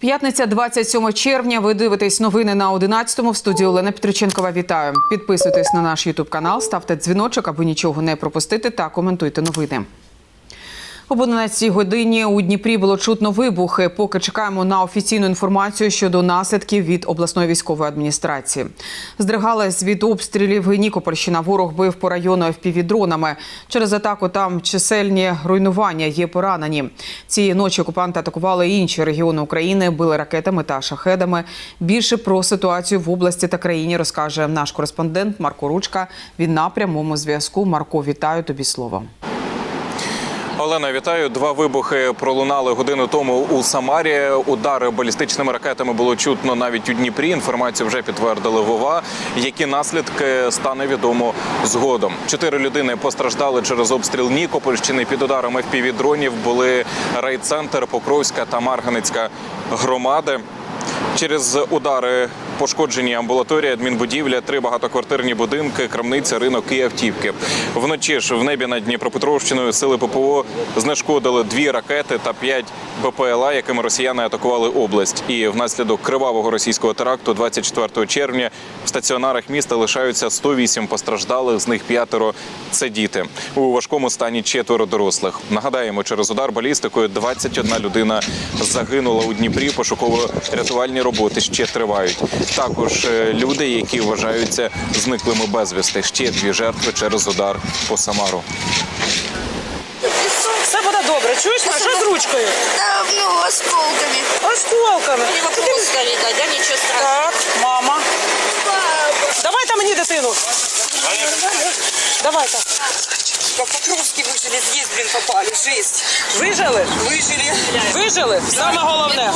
П'ятниця, 27 червня. Ви дивитесь новини на 11-му. В студії Олена Петриченкова. Вітаю. Підписуйтесь на наш Ютуб канал, ставте дзвіночок, аби нічого не пропустити, та коментуйте новини. Об 11 годині у Дніпрі було чутно вибухи. Поки чекаємо на офіційну інформацію щодо наслідків від обласної військової адміністрації. Здригалась від обстрілів і Нікопольщина. Ворог бив по району FPV-дронами. Через атаку там чисельні руйнування є поранені. Цієї ночі окупанти атакували інші регіони України, били ракетами та шахедами. Більше про ситуацію в області та країні розкаже наш кореспондент Марко Ручка. Він на прямому зв'язку. Марко, вітаю тобі слово. Олена, вітаю. Два вибухи пролунали годину тому у Самарі. Удари балістичними ракетами було чутно навіть у Дніпрі. Інформацію вже підтвердили Вова. Які наслідки стане відомо згодом. Чотири людини постраждали через обстріл Нікопольщини. Під ударами впівдронів були райцентр, Покровська та Марганецька громади. Через удари пошкоджені амбулаторія, адмінбудівля, три багатоквартирні будинки, крамниця, ринок і автівки. Вночі ж в небі над Дніпропетровщиною сили ППО знешкодили дві ракети та п'ять БПЛА, якими росіяни атакували область. І внаслідок кривавого російського теракту 24 червня в стаціонарах міста лишаються 108 постраждалих, з них п'ятеро це діти. У важкому стані четверо дорослих. Нагадаємо, через удар балістикою 21 людина загинула у Дніпрі. Пошуково-рятувальні роботи ще тривають. Також е, люди, які вважаються зниклими безвісти. Ще дві жертви через удар по Самару. Все буде добре. Чуєш, а що з ручкою? Да, ну, осколками. Осколками. Не вопрос видать, да, ничего страшного. Так, мама. Папа. Давайте мені дитину. Давайте. По Покровски выжили, здесь, блин, попали. Жесть. Вижили? Выжили. Вижили? Саме головне.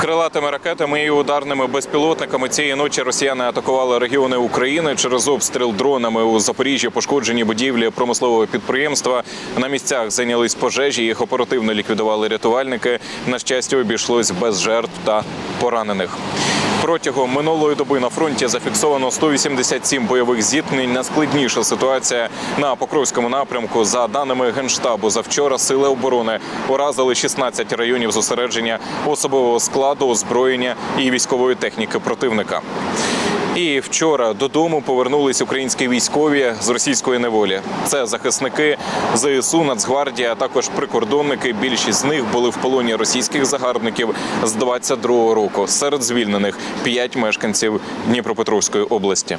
Крилатими ракетами і ударними безпілотниками цієї ночі росіяни атакували регіони України через обстріл дронами у Запоріжжі. Пошкоджені будівлі промислового підприємства. На місцях зайнялись пожежі. Їх оперативно ліквідували рятувальники. На щастя, обійшлось без жертв та поранених. Протягом минулої доби на фронті зафіксовано 187 бойових зіткнень. Найскладніша ситуація на Покровському напрямку. За даними генштабу, завчора сили оборони уразили 16 районів зосередження особового складу, озброєння і військової техніки противника. І вчора додому повернулись українські військові з російської неволі. Це захисники ЗСУ, Нацгвардія, а також прикордонники. Більшість з них були в полоні російських загарбників з 22-го року. Серед звільнених п'ять мешканців Дніпропетровської області.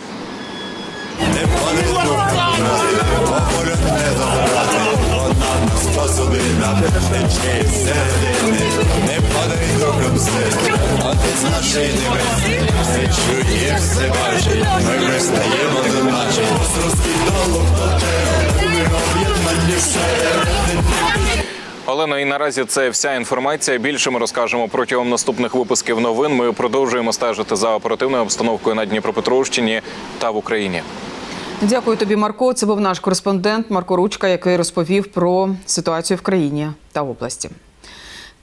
Не падай добром серцем, а ти з нашої небесні, не чуєш все бачить, ми пристаємо до наших, розкидало платео, ми об'єднані всередині. Олено, і наразі це вся інформація. Більше ми розкажемо протягом наступних випусків новин. Ми продовжуємо стежити за оперативною обстановкою на Дніпропетровщині та в Україні. Дякую тобі, Марко. Це був наш кореспондент Марко Ручка, який розповів про ситуацію в країні та області.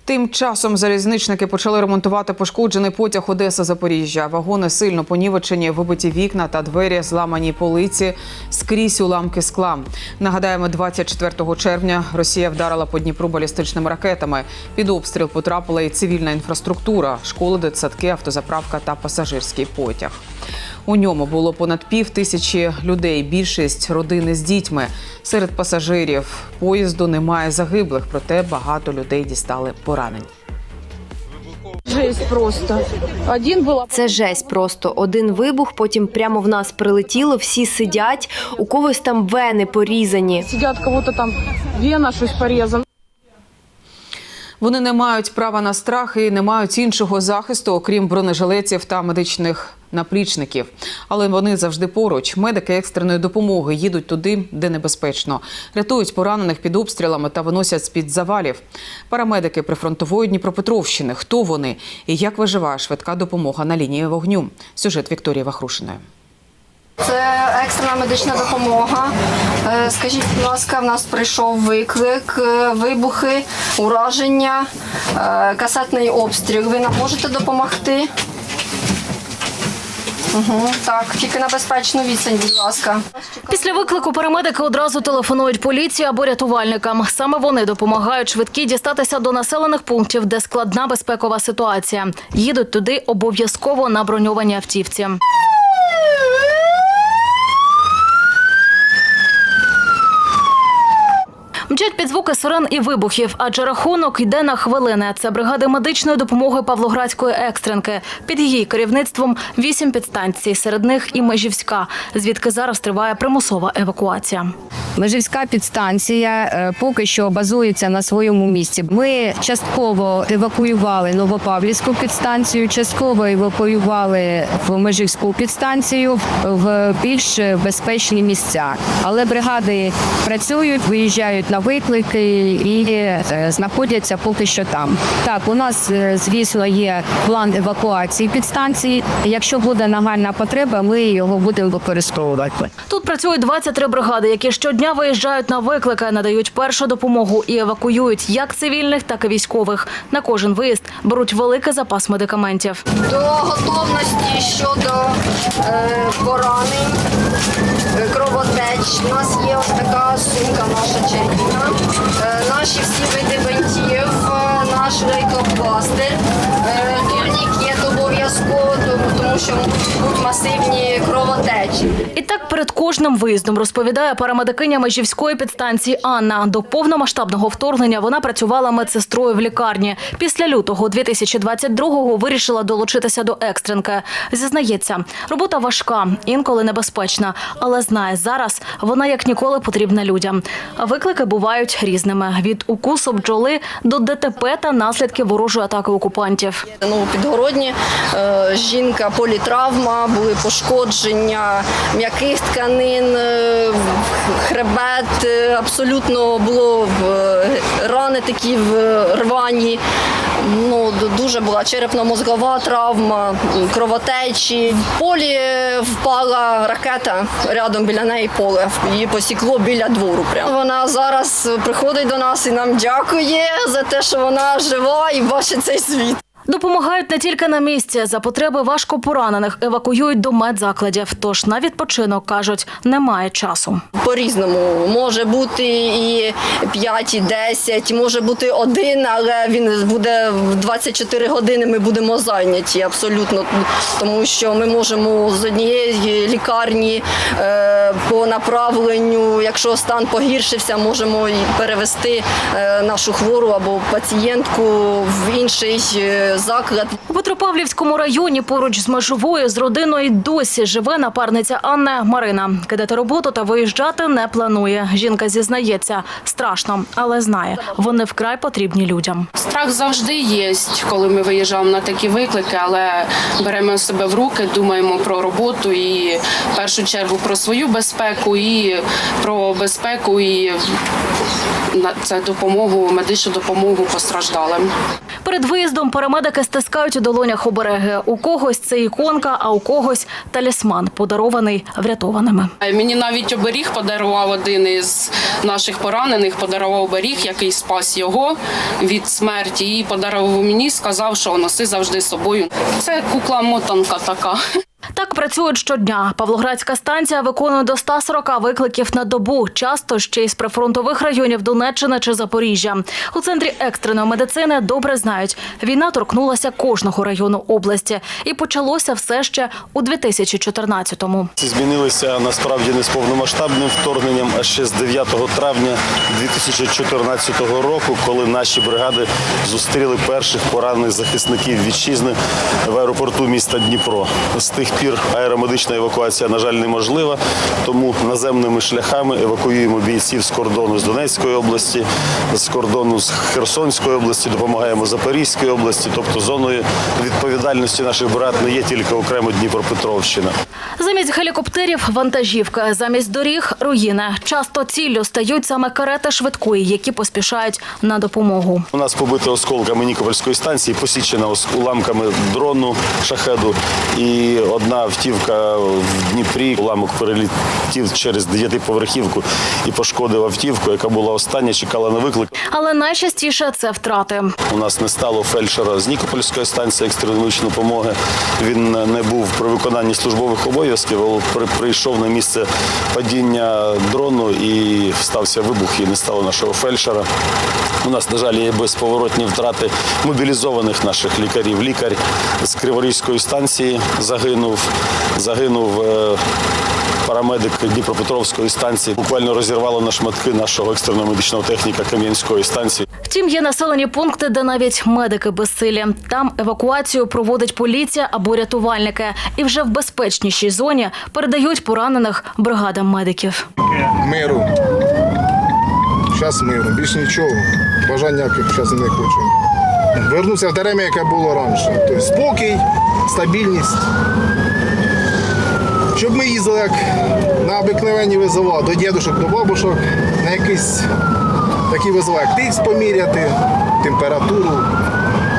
Тим часом залізничники почали ремонтувати пошкоджений потяг Одеса Запоріжжя. Вагони сильно понівечені, вибиті вікна та двері, зламані полиці, скрізь уламки скла. Нагадаємо, 24 червня Росія вдарила по Дніпру балістичними ракетами. Під обстріл потрапила і цивільна інфраструктура, школи, дитсадки, автозаправка та пасажирський потяг. У ньому було понад пів тисячі людей. Більшість родини з дітьми. Серед пасажирів поїзду немає загиблих, проте багато людей дістали поранень. Жесть просто. Один был Це жесть просто. Один вибух, потім прямо в нас прилетіло, всі сидять, у когось там вени порізані. сидят, кого-то там вена щось порезана. Вони не мають права на страх і не мають іншого захисту, окрім бронежилетів та медичних наплічників. Але вони завжди поруч. Медики екстреної допомоги їдуть туди, де небезпечно, рятують поранених під обстрілами та виносять з під завалів. Парамедики прифронтової Дніпропетровщини. Хто вони і як виживає швидка допомога на лінії вогню? Сюжет Вікторії Вахрушиної. Це екстрена медична допомога. Е, Скажіть, будь ласка, в нас прийшов виклик, е, вибухи, ураження, е, касетний обстріл. Ви нам можете допомогти? Угу, так, тільки на безпечну відстань, будь ласка. Після виклику парамедики одразу телефонують поліції або рятувальникам. Саме вони допомагають швидкі дістатися до населених пунктів, де складна безпекова ситуація. Їдуть туди обов'язково на броньованій автівці. Мчать під звуки сирен і вибухів, адже рахунок йде на хвилини. Це бригади медичної допомоги Павлоградської екстренки. Під її керівництвом вісім підстанцій, серед них і Межівська, звідки зараз триває примусова евакуація. Межівська підстанція е, поки що базується на своєму місці. Ми частково евакуювали Новопавлівську підстанцію, частково евакуювали в Межівську підстанцію в більш безпечні місця. Але бригади працюють, виїжджають на виклики і е, знаходяться поки що там. Так, у нас, е, звісно, є план евакуації підстанції. Якщо буде нагальна потреба, ми його будемо використовувати. Тут працюють 23 бригади, які щодня виїжджають на виклики, надають першу допомогу і евакуюють як цивільних, так і військових. На кожен виїзд беруть великий запас медикаментів. До готовності щодо е, поранень, кровотеч. У нас є ось така сумка наша чарівна. Е, наші всі види бинтів, е, наш лейкопластир, обов'язково, тому, що бути масивні кровотечі. І так перед кожним виїздом розповідає парамедикиня Межівської підстанції Анна. До повномасштабного вторгнення вона працювала медсестрою в лікарні. Після лютого 2022-го вирішила долучитися до екстренки. Зізнається, робота важка, інколи небезпечна, але знає зараз вона як ніколи потрібна людям. Виклики бувають різними: від укусу бджоли до ДТП та наслідків ворожої атаки окупантів. Ну, підгородні е, жінка, політравма, були пошкодження м'яких тканин, е, хребет, е, абсолютно було е, рани такі в рвані. Ну, дуже була черепно-мозгова травма, кровотечі. В полі впала ракета, рядом біля неї поле. Її посікло біля двору. Прямо. Вона зараз приходить до нас і нам дякує за те, що вона жива і бачить цей світ. Допомагають не тільки на місці. За потреби важко поранених евакуюють до медзакладів. Тож на відпочинок кажуть, немає часу. По-різному може бути і 5, і 10, може бути один, але він буде в 24 години. Ми будемо зайняті абсолютно, тому що ми можемо з однієї лікарні е, по направленню, якщо стан погіршився, можемо перевести е, нашу хвору або пацієнтку в інший е, заклад. У Петропавлівському районі поруч з межовою з родиною досі живе напарниця Анни Марина. Кидати роботу та виїжджати не планує. Жінка зізнається, страшно, але знає, вони вкрай потрібні людям. Страх завжди є, коли ми виїжджаємо на такі виклики, але беремо себе в руки, думаємо про роботу і в першу чергу про свою безпеку і про безпеку і на це допомогу, медичну допомогу постраждалим. Перед виїздом парамедики стискають у долонях обереги. У когось це іконка, а у когось талісман, подарований врятованими. Мені навіть оберіг подарував один із наших поранених, подарував оберіг, який спас його від смерті. І подарував мені, сказав, що носи завжди з собою. Це кукла-мотанка така. Так працюють щодня. Павлоградська станція виконує до 140 викликів на добу, часто ще й з прифронтових районів Донеччини чи Запоріжжя. У центрі екстреної медицини добре знають, війна торкнулася кожного району області, і почалося все ще у 2014-му. Ці змінилися насправді не з повномасштабним вторгненням, а ще з 9 травня 2014 року, коли наші бригади зустріли перших поранених захисників вітчизни в аеропорту міста Дніпро. З тих пір аеромедична евакуація, на жаль, неможлива, тому наземними шляхами евакуюємо бійців з кордону з Донецької області, з кордону з Херсонської області, допомагаємо Запорізької області, тобто зоною відповідальності наших бригад не є тільки окремо Дніпропетровщина. Замість гелікоптерів вантажівка, замість доріг руїни. Часто ціллю стають саме карети швидкої, які поспішають на допомогу. У нас побита осколками Нікопольської станції, посічена ос- уламками дрону шахеду. І одна одна автівка в Дніпрі. Уламок перелетів через дев'ятиповерхівку і пошкодив автівку, яка була остання, чекала на виклик. Але найчастіше це втрати. У нас не стало фельдшера з Нікопольської станції екстреної допомоги. Він не був при виконанні службових обов'язків, але прийшов на місце падіння дрону і стався вибух, і не стало нашого фельдшера. У нас, на жаль, є безповоротні втрати мобілізованих наших лікарів. Лікар з Криворізької станції загинув, загинув. е, Парамедик Дніпропетровської станції буквально розірвало на шматки нашого екстреного медичного техніка Кам'янської станції. Втім, є населені пункти, де навіть медики безсилі. Там евакуацію проводить поліція або рятувальники, і вже в безпечнішій зоні передають поранених бригадам медиків. миру. Зараз миру, більш нічого. Бажань ніяких зараз не хочу. Вернуся в те время, яке було раніше. Тобто спокій, стабільність. Щоб ми їздили як на обикновенні визова до дідушок, до бабушок, на якісь такі визова, як тиск поміряти, температуру,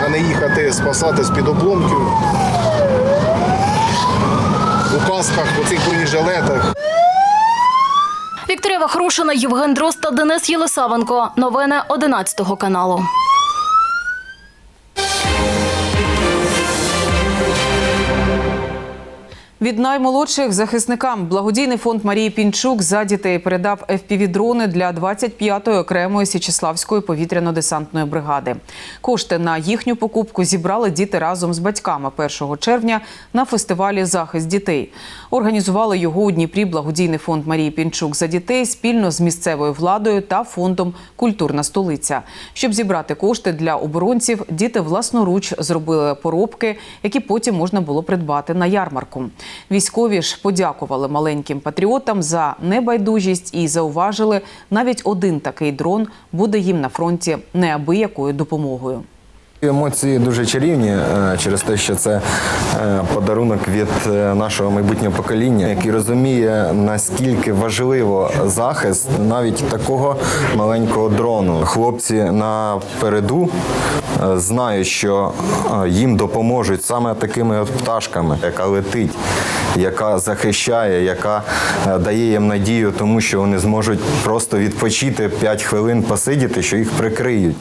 а не їхати спасати з-під обломків. У касках, у цих бронежилетах. Вікторія Вахрушина, Євген Дрозд та Денис Єлисавенко. Новини 11 каналу. Від наймолодших захисникам благодійний фонд Марії Пінчук за дітей передав FPV-дрони для 25-ї окремої Січеславської повітряно-десантної бригади. Кошти на їхню покупку зібрали діти разом з батьками 1 червня на фестивалі Захист дітей. Організували його у Дніпрі благодійний фонд Марії Пінчук за дітей спільно з місцевою владою та фондом Культурна столиця. Щоб зібрати кошти для оборонців, діти власноруч зробили поробки, які потім можна було придбати на ярмарку. Військові ж подякували маленьким патріотам за небайдужість і зауважили, навіть один такий дрон буде їм на фронті неабиякою допомогою. Емоції дуже чарівні е, через те, що це е, подарунок від е, нашого майбутнього покоління, який розуміє наскільки важливо захист навіть такого маленького дрону. Хлопці на переду е, знають, що е, їм допоможуть саме такими пташками, яка летить, яка захищає, яка е, дає їм надію, тому що вони зможуть просто відпочити 5 хвилин посидіти, що їх прикриють.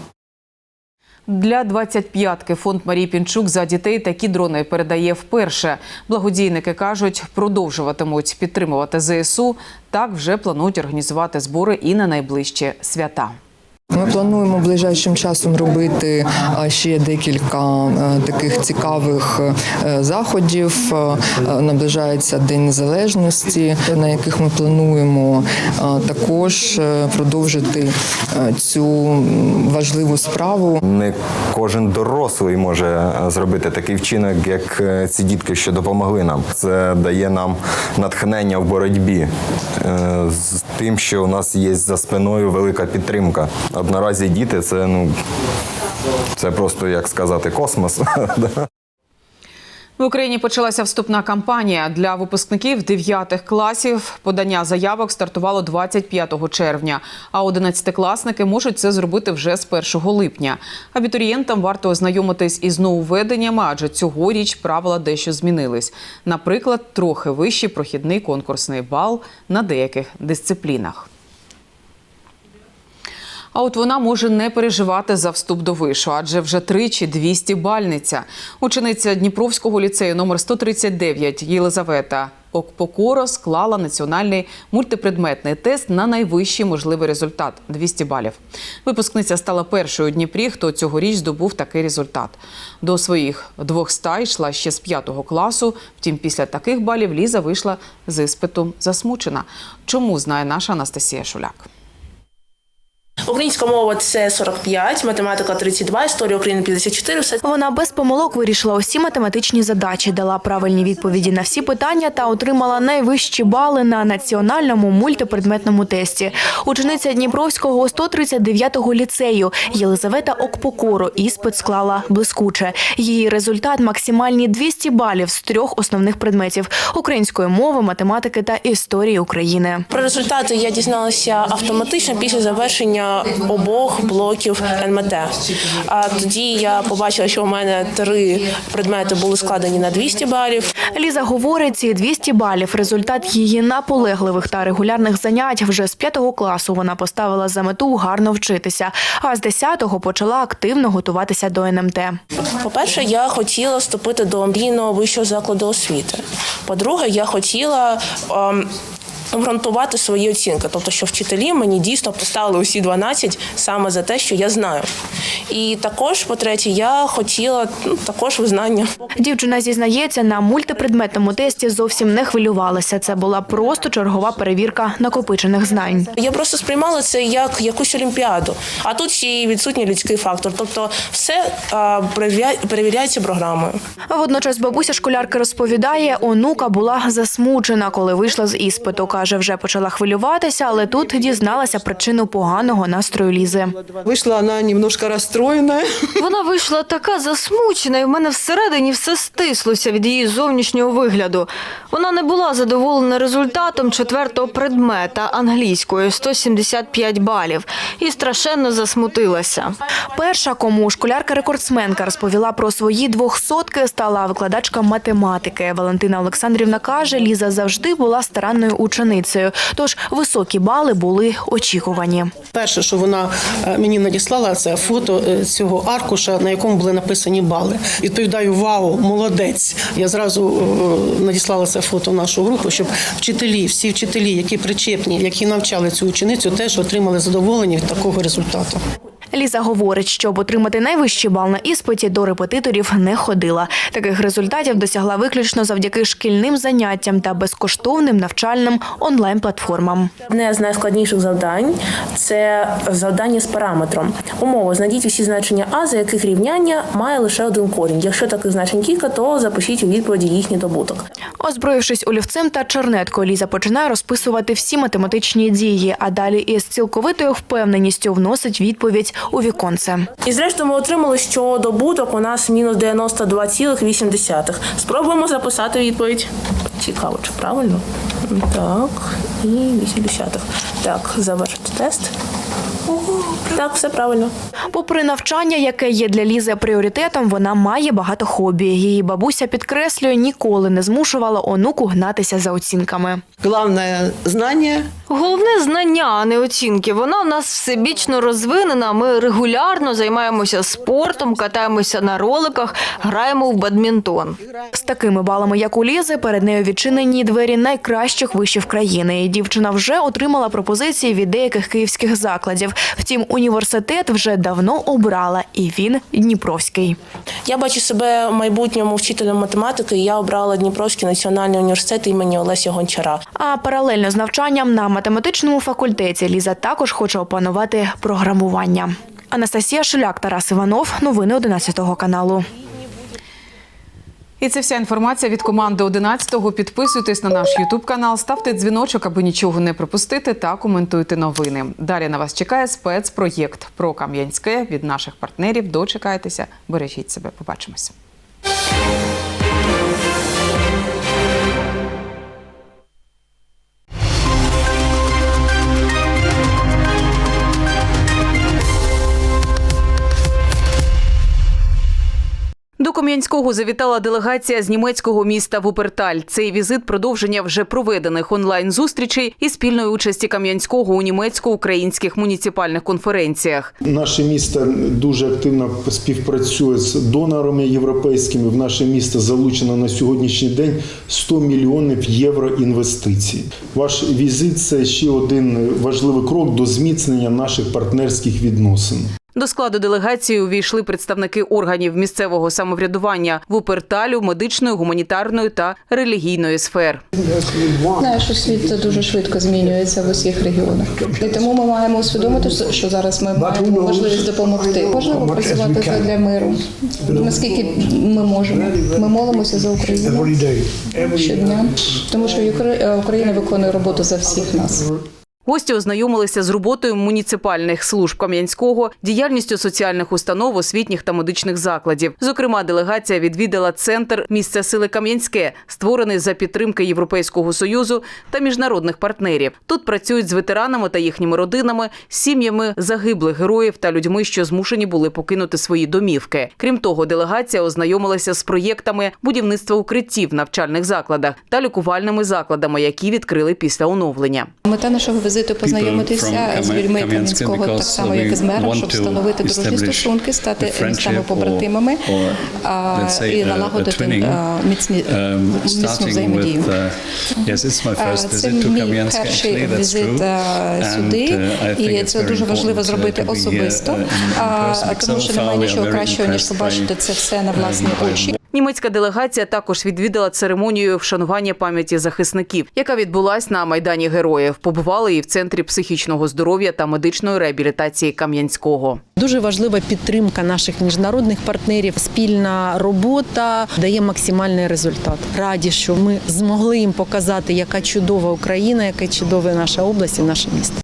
Для 25-ки фонд Марії Пінчук за дітей такі дрони передає вперше. Благодійники кажуть, продовжуватимуть підтримувати ЗСУ. Так вже планують організувати збори і на найближчі свята. Ми плануємо ближайшим часом робити ще декілька е, таких цікавих е, заходів. Е, Наближається День Незалежності, на яких ми плануємо е, також е, продовжити е, цю важливу справу. Не кожен дорослий може е, зробити такий вчинок, як е, ці дітки, що допомогли нам. Це дає нам натхнення в боротьбі е, з тим, що у нас є за спиною велика підтримка. Одноразі діти це ну це просто як сказати космос. В Україні почалася вступна кампанія для випускників 9 класів. Подання заявок стартувало 25 червня, а 11-класники можуть це зробити вже з 1 липня. Абітурієнтам варто ознайомитись із нововведеннями, адже цьогоріч правила дещо змінились. Наприклад, трохи вищий прохідний конкурсний бал на деяких дисциплінах. А от вона може не переживати за вступ до вишу, адже вже тричі 200 бальниця. Учениця Дніпровського ліцею номер 139 Єлизавета Окпокоро склала національний мультипредметний тест на найвищий можливий результат 200 балів. Випускниця стала першою у Дніпрі, хто цьогоріч здобув такий результат. До своїх 200 йшла ще з 5 класу. Втім, після таких балів Ліза вийшла з іспиту засмучена. Чому знає наша Анастасія Шуляк? Українська мова це 45, математика 32, історія України 54. Все Вона без помилок вирішила усі математичні задачі, дала правильні відповіді на всі питання та отримала найвищі бали на національному мультипредметному тесті. Учениця Дніпровського 139-го ліцею Єлизавета Окпокоро іспит склала блискуче. Її результат максимальні 200 балів з трьох основних предметів: української мови, математики та історії України. Про результати я дізналася автоматично після завершення проходження обох блоків НМТ. А тоді я побачила, що у мене три предмети були складені на 200 балів. Ліза говорить, ці 200 балів – результат її наполегливих та регулярних занять. Вже з п'ятого класу вона поставила за мету гарно вчитися, а з 10-го почала активно готуватися до НМТ. По-перше, я хотіла вступити до мрійного вищого закладу освіти. По-друге, я хотіла. ем, Обґрунтувати свої оцінки, тобто, що вчителі мені дійсно поставили усі 12 саме за те, що я знаю. І також, по-третє, я хотіла ну, також визнання. Дівчина зізнається, на мультипредметному тесті зовсім не хвилювалася. Це була просто чергова перевірка накопичених знань. Я просто сприймала це як якусь олімпіаду. А тут ще й відсутній людський фактор. Тобто, все а, перевіряється програмою. Водночас бабуся школярки розповідає, онука була засмучена, коли вийшла з іспиту. Каже, вже почала хвилюватися, але тут дізналася причину поганого настрою Лізи. Вышла она немножко расстроенная. Вона вийшла така засмучена, і в мене всередині все стислося від її зовнішнього вигляду. Вона не була задоволена результатом четвертого предмета англійської 175 балів і страшенно засмутилася. Перша, кому школярка-рекордсменка розповіла про свої двохсотки, стала викладачка математики. Валентина Олександрівна каже, Ліза завжди була старанною ученицею, тож високі бали були очікувані. Перше, що вона е, мені надіслала, це фото е, цього аркуша, на якому були написані бали. Відповідаю, вау, молодець. Я зразу е, надіслала це фото в нашу групу, щоб вчителі, всі вчителі, які причепні, які навчали цю ученицю, теж отримали задоволення від такого результату. Ліза говорить, щоб отримати найвищий бал на іспиті, до репетиторів не ходила. Таких результатів досягла виключно завдяки шкільним заняттям та безкоштовним навчальним онлайн-платформам. Одне з найскладніших завдань це завдання з параметром. Умова знайдіть усі значення А, за яких рівняння має лише один корінь. Якщо таких значень кілька, то запишіть у відповіді їхній добуток. Озброївшись олівцем та чернеткою, Ліза починає розписувати всі математичні дії, а далі із цілковитою впевненістю вносить відповідь у віконце. І зрештою ми отримали, що добуток у нас мінус 92,8. Спробуємо записати відповідь. Цікаво, чи правильно? Так, і 8. Так, завершити тест. Так, все правильно. Попри навчання, яке є для Лізи пріоритетом, вона має багато хобі. Її бабуся підкреслює, ніколи не змушувала онуку гнатися за оцінками. Главное знання. Головне знання, а не оцінки. Вона у нас всебічно розвинена. Ми регулярно займаємося спортом, катаємося на роликах, граємо в бадмінтон. З такими балами, як у Лізи, перед нею відчинені двері найкращих вишів країни. Дівчина вже отримала пропозиції від деяких київських закладів. Втім, університет вже давно обрала, і він Дніпровський. Я бачу себе в майбутньому вчителем математики. і Я обрала Дніпровський національний університет імені Олеся Гончара. А паралельно з навчанням на математичному факультеті Ліза також хоче опанувати програмування. Анастасія Шуляк, Тарас Іванов. Новини 11 каналу. І це вся інформація від команди 11-го. Підписуйтесь на наш Ютуб канал, ставте дзвіночок, аби нічого не пропустити, та коментуйте новини. Далі на вас чекає спецпроєкт про Кам'янське від наших партнерів. Дочекайтеся, бережіть себе. Побачимось. Кам'янського завітала делегація з німецького міста Вуперталь. Цей візит продовження вже проведених онлайн-зустрічей і спільної участі Кам'янського у німецько-українських муніципальних конференціях. Наше місто дуже активно співпрацює з донорами європейськими. В наше місто залучено на сьогоднішній день 100 мільйонів євро інвестицій. Ваш візит це ще один важливий крок до зміцнення наших партнерських відносин. До складу делегації увійшли представники органів місцевого самоврядування Вуперталю, медичної, гуманітарної та релігійної сфер. Знаю, що світ дуже швидко змінюється в усіх регіонах. І тому ми маємо усвідомити, що зараз ми маємо можливість допомогти. Важливо працювати для миру. Наскільки ми можемо. Ми молимося за Україну щодня, тому що Україна виконує роботу за всіх нас. Гості ознайомилися з роботою муніципальних служб Кам'янського, діяльністю соціальних установ, освітніх та медичних закладів. Зокрема, делегація відвідала центр місця сили Кам'янське, створений за підтримки Європейського союзу та міжнародних партнерів. Тут працюють з ветеранами та їхніми родинами, сім'ями загиблих героїв та людьми, що змушені були покинути свої домівки. Крім того, делегація ознайомилася з проєктами будівництва укриттів в навчальних закладах та лікувальними закладами, які відкрили після оновлення. Мета нашого візиту познайомитися з людьми Кам'янського так само, як і з мером, щоб встановити дружні стосунки, стати містами побратимами і налагодити міцні міцну взаємодію. Це мій перший візит сюди, і це дуже важливо зробити особисто, тому що немає нічого кращого ніж побачити це все на власні очі. Німецька делегація також відвідала церемонію вшанування пам'яті захисників, яка відбулась на майдані героїв. Побували і в центрі психічного здоров'я та медичної реабілітації Кам'янського. Дуже важлива підтримка наших міжнародних партнерів. Спільна робота дає максимальний результат. Раді, що ми змогли їм показати, яка чудова Україна, яка чудова наша область і наше місто.